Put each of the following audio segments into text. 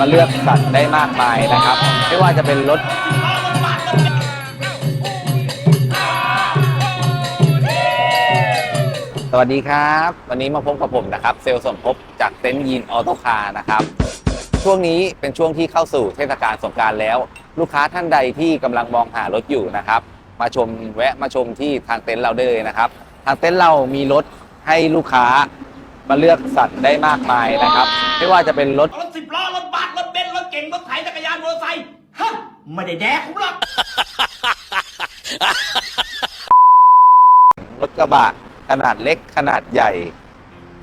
มาเลือกสรรได้มากมายนะครับ ไม่ว่าจะเป็นรถสวัสดีครับ วันนี้มาพบกับผมนะครับ เซลล์สมภพจากเต็นท์ยีนออโตคาร์นะครับ ช่วงนี้เป็นช่วงที่เข้าสู่เทศกาลสงการแล้ว ลูกค้าท่านใดที่กำลังมองหารถอยู่นะครับ มาชมแวะมาชมที่ทางเต็นท์เราได้เลยนะครับ ทางเต็นท์เรามีรถให้ลูกค้ามาเลือกสรรได้มากมายนะครับ ไม่ว่าจะเป็นรถ ไม่ได้แดกผมหรอกรถกระบะขนาดเล็กขนาดใหญ่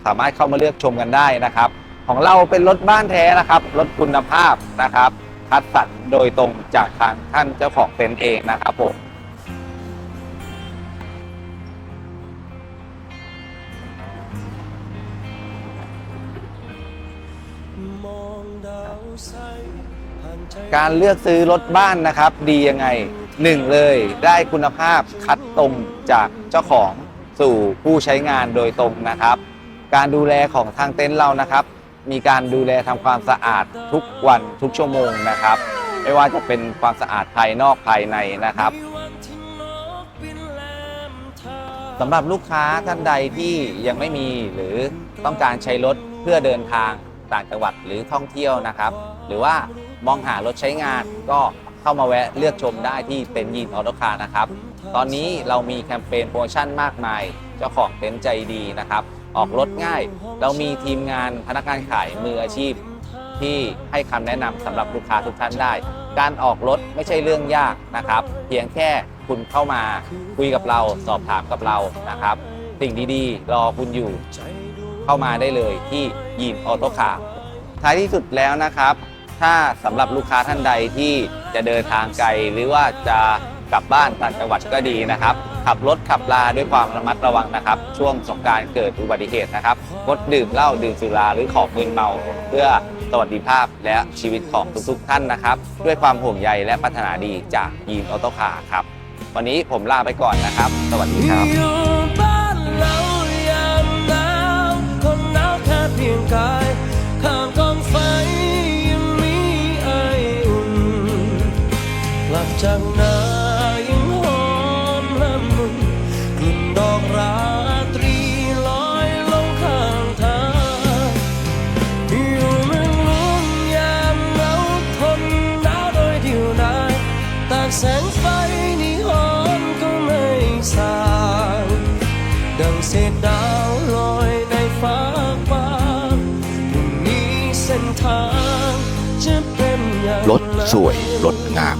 สามารถเข้ามาเลือกชมกันได้นะครับ ของเราเป็นรถบ้านแท้นะครับ รถคุณภาพนะครับ คัดสรรโดยตรงจากทางท่านเจ้าของเต็นท์เองนะครับผม การเลือกซื้อรถบ้านนะครับ ดียังไงหนึ่งเลยได้คุณภาพคัดตรงจากเจ้าของสู่ผู้ใช้งานโดยตรงนะครับ การดูแลของทางเต็นท์เรานะครับ มีการดูแลทำความสะอาดทุกวันทุกชั่วโมงนะครับ ไม่ว่าจะเป็นความสะอาดภายนอกภายในนะครับสำหรับลูกค้าท่านใดที่ยังไม่มีหรือต้องการใช้รถเพื่อเดินทางต่างจังหวัดหรือท่องเที่ยวนะครับ หรือว่า มองหารถใช้งานก็เข้ามาแวะเลือกชมได้ที่เต็นท์ยีนออโตคาร์นะครับ ตอนนี้เรามีแคมเปญโปรโมชั่นมากมาย เจ้าของเต็นท์ใจดีนะครับ ออกรถง่าย เรามีทีมงานพนักงานขายมืออาชีพ ที่ให้คำแนะนำสำหรับลูกค้าทุกท่านได้ การออกรถไม่ใช่เรื่องยากนะครับ เพียงแค่คุณเข้ามาคุยกับเราสอบถามกับเรานะครับ สิ่งดีๆ รอคุณอยู่เข้ามาได้เลยที่ยีนออโตคาร์ท้ายที่สุดแล้วนะครับ ถ้าสำหรับลูกค้าท่านใดที่จะเดินทางไกลหรือว่าจะกลับบ้านต่างจังหวัดก็ดีนะครับ ขับรถขับลาด้วยความระมัดระวังนะครับ ช่วงสงการเกิดอุบัติเหตุนะครับงดดื่มเหล้าดื่มสุราหรือของมึนเมา เพื่อสวัสดิภาพและชีวิตของทุกๆท่านนะครับ ด้วยความห่วงใยและปรารถนาดีจากยีนออโตคาร์ครับ วันนี้ผมลาไปก่อนนะครับ สวัสดีครับ จากนายังหอมละมุนกลิ่นดอกราตรีลอยลงข้างทางอยู่เมืองลวงยามเหงาทนหนาวโดยเดียวดายตากแสงไฟนิฮอนก็ไม่สางดังเศษดาวลอยในฟ้าฟ้าพรุ่งนี้เส้นทางจะเป็นอย่างไรรถสวยรถงาม